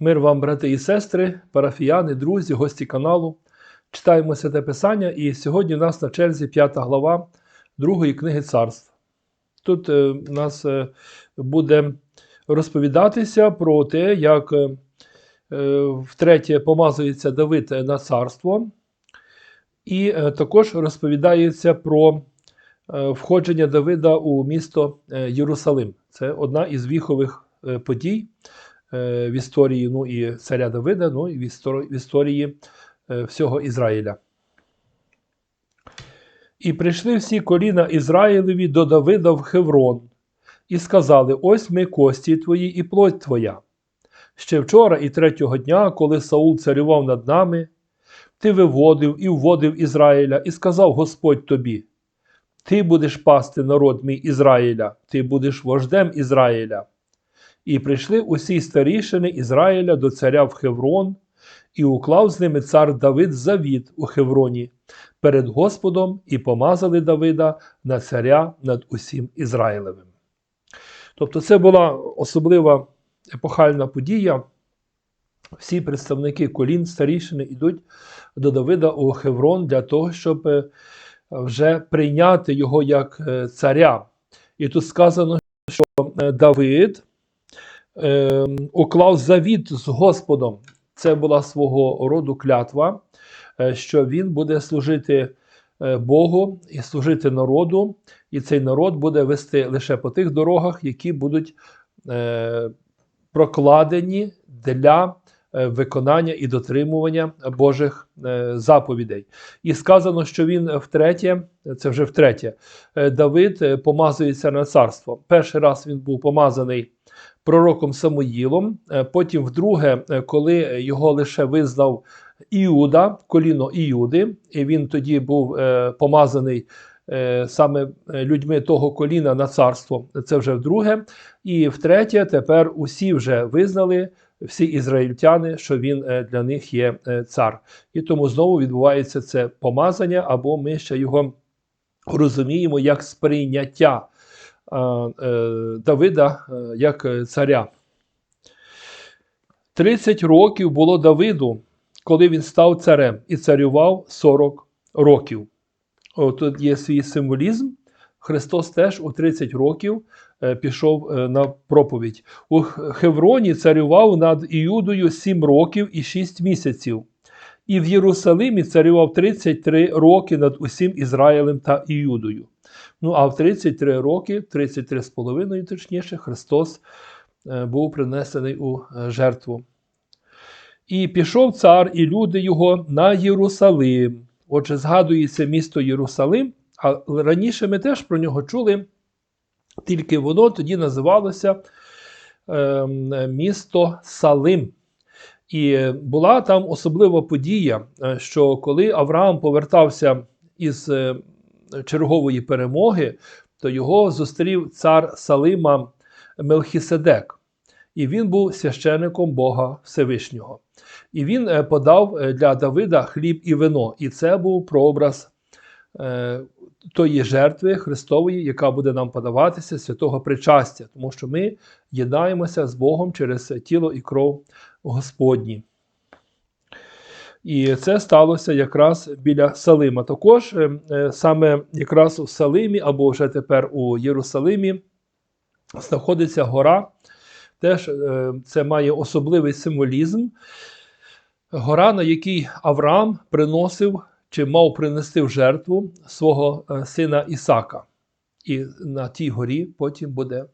Мир вам, брати і сестри, парафіяни, друзі, гості каналу. Читаємо Святе Писання, і сьогодні у нас на черзі п'ята глава другої книги царств. Тут е, у нас е, буде розповідатися про те, як е, е, втретє помазується Давид на царство, і е, також розповідається про е, входження Давида у місто е, Єрусалим. Це одна із віхових е, подій в історії ну, і царя Давида, ну і в історії, в історії е, всього Ізраїля. І прийшли всі коліна Ізраїлеві до Давида в Хеврон, і сказали: Ось ми кості твої і плоть твоя. Ще вчора і третього дня, коли Саул царював над нами, ти виводив і вводив Ізраїля, і сказав Господь тобі: Ти будеш пасти народ мій Ізраїля, ти будеш вождем Ізраїля. І прийшли усі старішини Ізраїля до царя в Хеврон, і уклав з ними цар Давид завіт у Хевроні перед Господом і помазали Давида на царя над усім Ізраїлевим. Тобто, це була особлива епохальна подія. Всі представники колін старішини йдуть до Давида у Хеврон для того, щоб е, вже прийняти його як е, царя. І тут сказано, що е, Давид е, уклав завіт з Господом. Це була свого роду клятва, е, що він буде служити е, Богу і служити народу, і цей народ буде вести лише по тих дорогах, які будуть е, прокладені для виконання і дотримування Божих е, заповідей. І сказано, що він втретє, це вже втретє, е, Давид е, помазується на царство. Перший раз він був помазаний пророком Самуїлом, е, потім вдруге, е, коли його лише визнав Іуда, коліно Іуди, і він тоді був е, помазаний е, саме людьми того коліна на царство. Це вже вдруге. І втретє, тепер усі вже визнали, всі ізраїльтяни, що він е, для них є е, цар. І тому знову відбувається це помазання, або ми ще його розуміємо як сприйняття е, Давида як царя. 30 років було Давиду, коли він став царем і царював 40 років. О, тут є свій символізм. Христос теж у 30 років пішов е, на проповідь. У Хевроні царював над Іудою 7 років і 6 місяців. І в Єрусалимі царював 33 роки над усім Ізраїлем та Іудою. Ну а в 33 роки, 33 з половиною точніше, Христос е, був принесений у е, жертву. І пішов цар і люди його на Єрусалим. Отже, згадується місто Єрусалим, а раніше ми теж про нього чули, тільки воно тоді називалося е, місто Салим. І була там особлива подія, е, що коли Авраам повертався із е, чергової перемоги, то його зустрів цар Салима Мелхіседек. І він був священником Бога Всевишнього. І він е, подав для Давида хліб і вино. І це був прообраз тої жертви Христової, яка буде нам подаватися, святого причастя, тому що ми єднаємося з Богом через тіло і кров Господні. І це сталося якраз біля Салима. Також е, е, саме якраз у Салимі, або вже тепер у Єрусалимі, знаходиться гора. Теж е, це має особливий символізм. Гора, на якій Авраам приносив чи мав принести в жертву свого е, сина Ісака. І на тій горі потім буде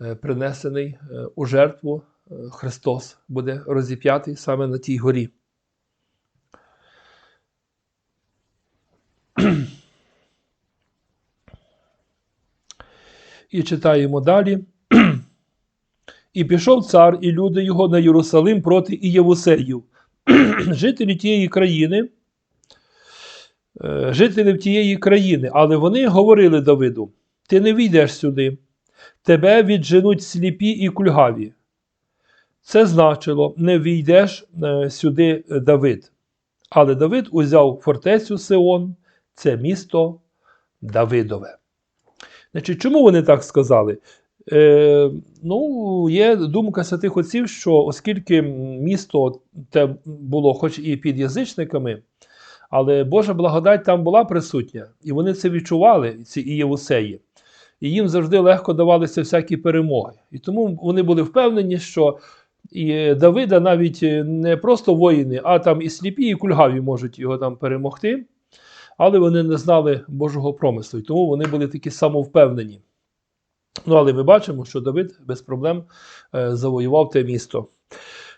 е, принесений е, у жертву Христос, буде розіп'ятий саме на тій горі. І читаємо далі. І пішов цар і люди його на Єрусалим проти Ієвусеїв, жителі тієї країни, жителів тієї країни, але вони говорили Давиду: Ти не війдеш сюди, тебе відженуть сліпі і кульгаві. Це значило, не війдеш е, сюди е, Давид. Але Давид узяв фортецю Сеон, це місто Давидове. Значить, чому вони так сказали? Е, ну, є думка святих отців, що оскільки місто те було, хоч і під язичниками, але Божа благодать там була присутня, і вони це відчували, ці ієвусеї. І їм завжди легко давалися всякі перемоги. І тому вони були впевнені, що і Давида навіть не просто воїни, а там і сліпі, і кульгаві можуть його там перемогти. Але вони не знали Божого промислу, і тому вони були такі самовпевнені. Ну, але ми бачимо, що Давид без проблем е, завоював те місто.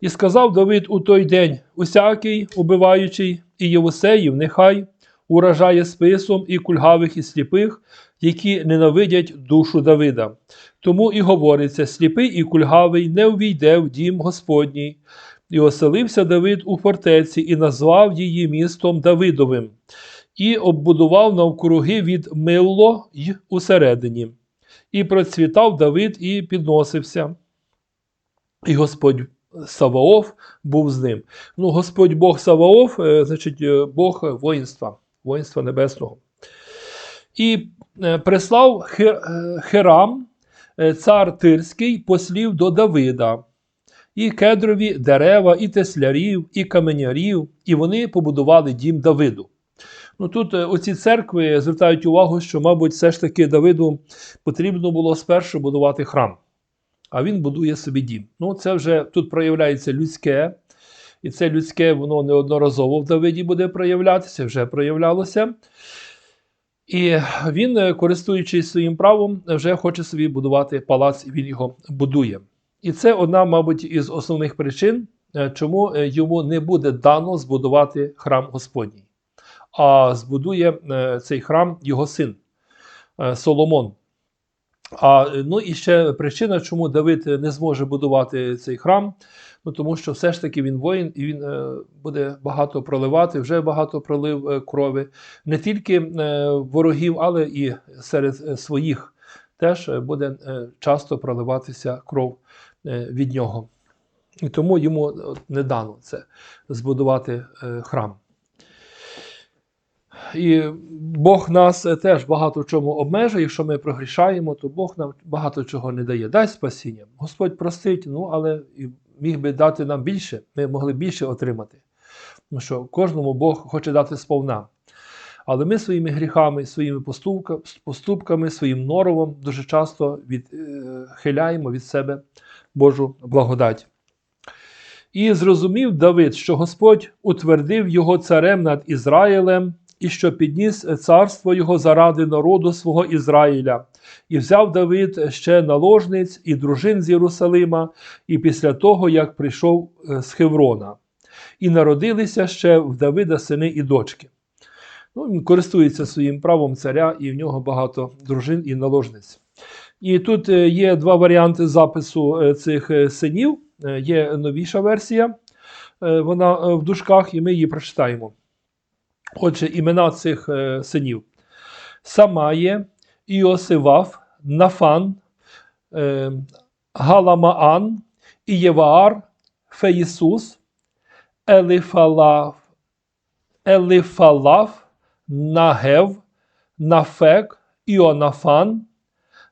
І сказав Давид у той день: усякий, убиваючий і Євусеїв, нехай уражає списом і кульгавих, і сліпих, які ненавидять душу Давида. Тому і говориться: сліпий і кульгавий не увійде в дім Господній. І оселився Давид у фортеці і назвав її містом Давидовим, і оббудував навкруги від Милло й усередині. І процвітав Давид і підносився. І Господь Саваоф був з ним. Ну, Господь Бог Саваоф, е, значить, е, Бог воїнства, воїнства небесного. І е, прислав Хе- Херам, цар Тирський, послів до Давида. І кедрові дерева, і теслярів, і каменярів, і вони побудували дім Давиду. Ну тут оці церкви звертають увагу, що, мабуть, все ж таки Давиду потрібно було спершу будувати храм, а він будує собі дім. Ну, це вже тут проявляється людське, і це людське, воно неодноразово в Давиді буде проявлятися, вже проявлялося. І він, е, користуючись своїм правом, вже хоче собі будувати палац, і він його будує. І це одна, мабуть, із основних причин, е, чому е, йому не буде дано збудувати храм Господній а збудує цей храм його син Соломон. А е, ну і ще причина, чому Давид не зможе будувати цей храм, ну тому що все ж таки він воїн і він е, буде багато проливати, вже багато пролив е, крові, не тільки е, ворогів, але і серед е, своїх теж е, буде е, часто проливатися кров е, від нього. І тому йому не дано це збудувати е, храм. І Бог нас е, теж багато чому обмежує. Якщо ми прогрішаємо, то Бог нам багато чого не дає. Дай спасіння. Господь простить, ну але міг би дати нам більше, ми могли більше отримати. Тому що кожному Бог хоче дати сповна. Але ми своїми гріхами, своїми поступками, своїм норовом дуже часто відхиляємо від себе Божу благодать. І зрозумів Давид, що Господь утвердив його царем над Ізраїлем, і що підніс царство його заради народу свого Ізраїля. І взяв Давид ще наложниць і дружин з Єрусалима, і після того, як прийшов е, з Хеврона. І народилися ще в Давида сини і дочки. Ну, він користується своїм правом царя, і в нього багато дружин і наложниць. І тут е, є два варіанти запису е, цих синів. Є новіша версія, вона в дужках, і ми її прочитаємо. Отже, імена цих е, синів: Самає, Іосивав, Нафан, е, Галамаан, Ієваар, Феїсус, Елифалав, Елифалав, Нагев, Нафек, Іонафан,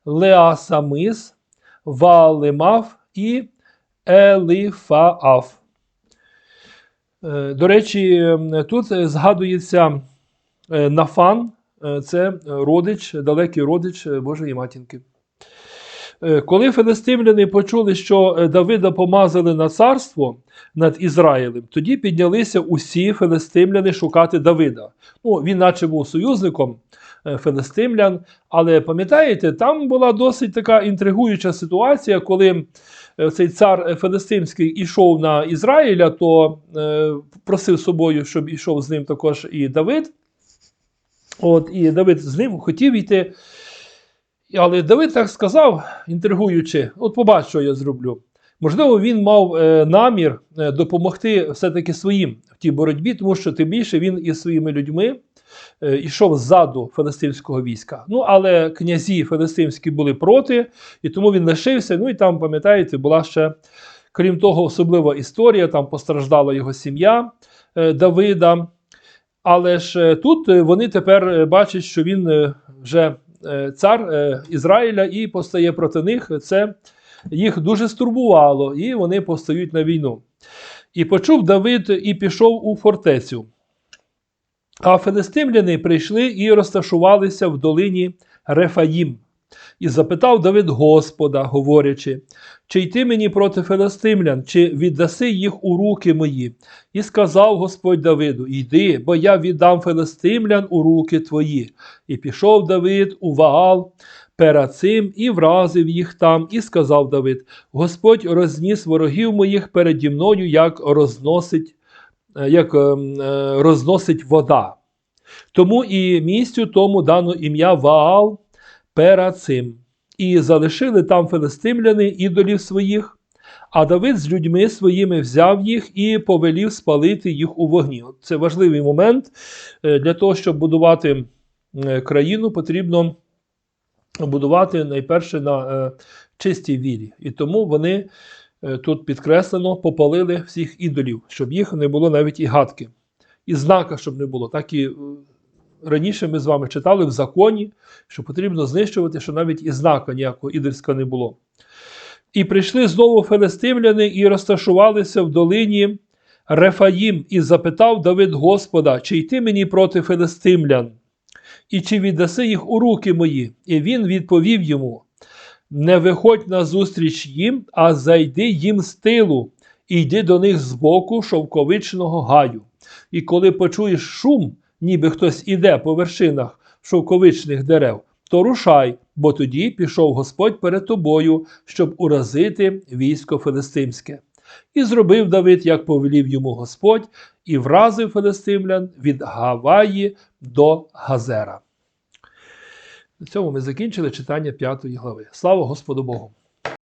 Леасамис, Ваалимав і Елифаав. Е, До речі, тут е, згадується е, Нафан, це родич, далекий родич Божої матінки. Коли филистимляни почули, що Давида помазали на царство над Ізраїлем, тоді піднялися усі филистимляни шукати Давида. Ну, він, наче був союзником филистимлян, але пам'ятаєте, там була досить така інтригуюча ситуація, коли цей цар е, филистимський ішов на Ізраїля, то е, просив собою, щоб ішов з ним також і Давид. От, і Давид з ним хотів йти. Але Давид так сказав, інтригуючи, от побач, що я зроблю. Можливо, він мав е, намір е, допомогти все-таки своїм в тій боротьбі, тому що тим більше він із своїми людьми е, йшов ззаду филистимського війська. Ну, але князі филистимські були проти, і тому він лишився. Ну і там, пам'ятаєте, була ще, крім того, особлива історія, там постраждала його сім'я е, Давида. Але ж е, тут е, вони тепер е, бачать, що він е, вже е, цар е, Ізраїля і постає проти них. Це їх дуже стурбувало, і вони постають на війну. І почув Давид і пішов у фортецю. А филистимляни прийшли і розташувалися в долині Рефаїм. І запитав Давид Господа, говорячи, чи йти мені проти филистимлян, чи віддаси їх у руки мої? І сказав Господь Давиду: Йди, бо я віддам филистимлян у руки твої. І пішов Давид у Ваал перед цим і вразив їх там, і сказав Давид: Господь розніс ворогів моїх переді мною, як розносить, як ем, е, розносить вода. Тому і місцю тому дано ім'я Ваал перед цим. І залишили там филистимляни ідолів своїх, а Давид з людьми своїми взяв їх і повелів спалити їх у вогні. Це важливий момент. Е, Для того, щоб будувати е, країну, потрібно будувати найперше на е, чистій вірі. І тому вони е, тут підкреслено попалили всіх ідолів, щоб їх не було навіть і гадки. І знака, щоб не було. Так і е, раніше ми з вами читали в законі, що потрібно знищувати, що навіть і знака ніякого ідольська не було. І прийшли знову филистимляни і розташувалися в долині Рефаїм, і запитав Давид Господа, чи йти мені проти филистимлян, і чи віддаси їх у руки мої? І він відповів йому: Не виходь назустріч їм, а зайди їм з тилу, і йди до них збоку шовковичного гаю. І коли почуєш шум, ніби хтось іде по вершинах шовковичних дерев, то рушай, бо тоді пішов Господь перед тобою, щоб уразити військо филистимське. І зробив Давид, як повелів йому Господь, і вразив филистимлян від Гаваї до Газера. На цьому ми закінчили читання п'ятої глави. Слава Господу Богу!